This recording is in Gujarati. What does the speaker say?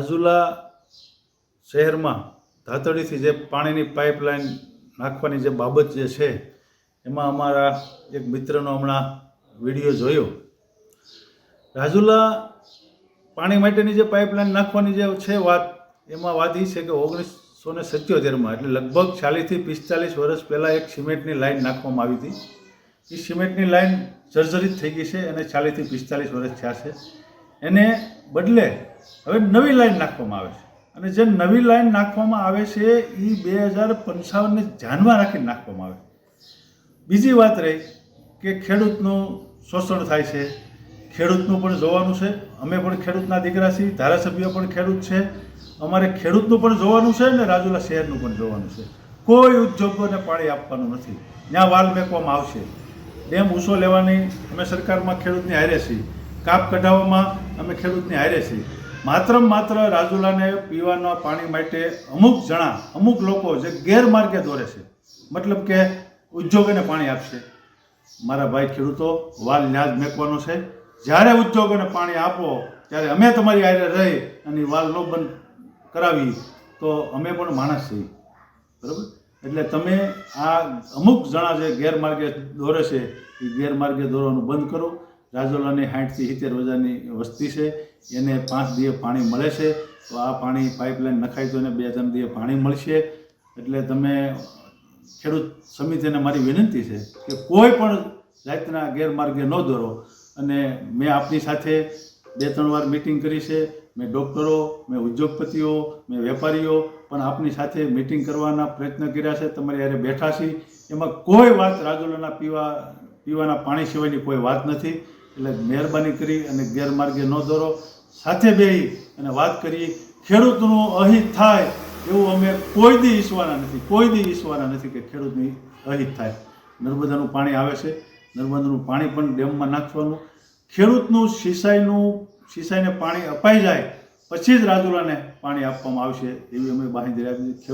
રાજુલા શહેરમાં ધાતડીથી જે પાણીની પાઇપલાઇન નાખવાની જે બાબત જે છે, એમાં અમારા એક મિત્રનો હમણાં વીડિયો જોયો. રાજુલા પાણી માટેની જે પાઇપલાઇન નાખવાની જે છે વાત, એમાં વાત એ છે કે ઓગણીસો ને સત્યોતેરમાં, એટલે લગભગ ચાલીસથી પિસ્તાલીસ વર્ષ પહેલાં એક સિમેન્ટની લાઈન નાખવામાં આવી હતી. એ સિમેન્ટની લાઇન જર્જરિત થઈ ગઈ છે અને ચાલીસથી પિસ્તાલીસ વર્ષ થયા છે. એને બદલે હવે નવી લાઈન નાખવામાં આવે છે. અને જે નવી લાઈન નાખવામાં આવે છે એ બે હજાર પંચાવનને ધ્યાનમાં રાખીને નાખવામાં આવે. બીજી વાત રહી કે ખેડૂતનું શોષણ થાય છે. ખેડૂતનું પણ જોવાનું છે. અમે પણ ખેડૂતના દીકરા છીએ, ધારાસભ્ય પણ ખેડૂત છે. અમારે ખેડૂતનું પણ જોવાનું છે ને રાજુલા શહેરનું પણ જોવાનું છે. કોઈ ઉદ્યોગોને પાણી આપવાનું નથી. ત્યાં વાલ મેકવામાં આવશે. ડેમ ઊંચો લેવાની અમે સરકારમાં ખેડૂતની હારે છીએ. કાપ કઢાવવામાં અમે ખેડૂતની હારે છીએ. માત્ર માત્ર રાજુલાને પીવાના પાણી માટે અમુક જણા, અમુક લોકો જે ગેરમાર્ગે દોરે છે. મતલબ કે ઉદ્યોગોને પાણી આપશે. મારા ભાઈ ખેડૂતો, વાલ ન્યાજ મેકવાનો છે. જ્યારે ઉદ્યોગોને પાણી આપો, ત્યારે અમે તમારી હારે રહી અને વાલ લો બંધ કરાવી, તો અમે પણ માણસ છીએ. બરાબર? એટલે તમે આ અમુક જણા જે ગેરમાર્ગે દોરે છે, એ ગેરમાર્ગે દોરવાનું બંધ કરો. રાજોલાની સાઠથી સિત્તેર હજારની વસ્તી છે. એને પાંચ દિવસ પાણી મળે છે. તો આ પાણી પાઇપલાઇન નખાય તો એને બે ત્રણ દિવસ પાણી મળશે. એટલે તમે ખેડૂત સમિતિને મારી વિનંતી છે કે કોઈ પણ જાતના ગેરમાર્ગે ન દોરો. અને મેં આપની સાથે બે ત્રણ વાર મિટિંગ કરી છે. મેં ડૉક્ટરો, મેં ઉદ્યોગપતિઓ, મેં વેપારીઓ પણ આપની સાથે મિટિંગ કરવાના પ્રયત્ન કર્યા છે. તમારી યારે બેઠા છીએ. એમાં કોઈ વાત રાજુલાના પીવા, પીવાના પાણી સિવાયની કોઈ વાત નથી. એટલે મહેરબાની કરી અને ગેરમાર્ગે ન દોરો. સાથે બેહી અને વાત કરી, ખેડૂતનું અહિત થાય એવું અમે કોઈ દી ઈસવાના નથી, કોઈ દી ઈસવાના નથી કે ખેડૂતની અહિત થાય. નર્મદાનું પાણી આવે છે, નર્મદાનું પાણી પણ ડેમમાં નાખવાનું. ખેડૂતનું સિંચાઈનું સિંચાઈને પાણી અપાઈ જાય, પછી જ રાજુલાને પાણી આપવામાં આવશે એવી અમે બાંધી આપી છે. ખેડૂત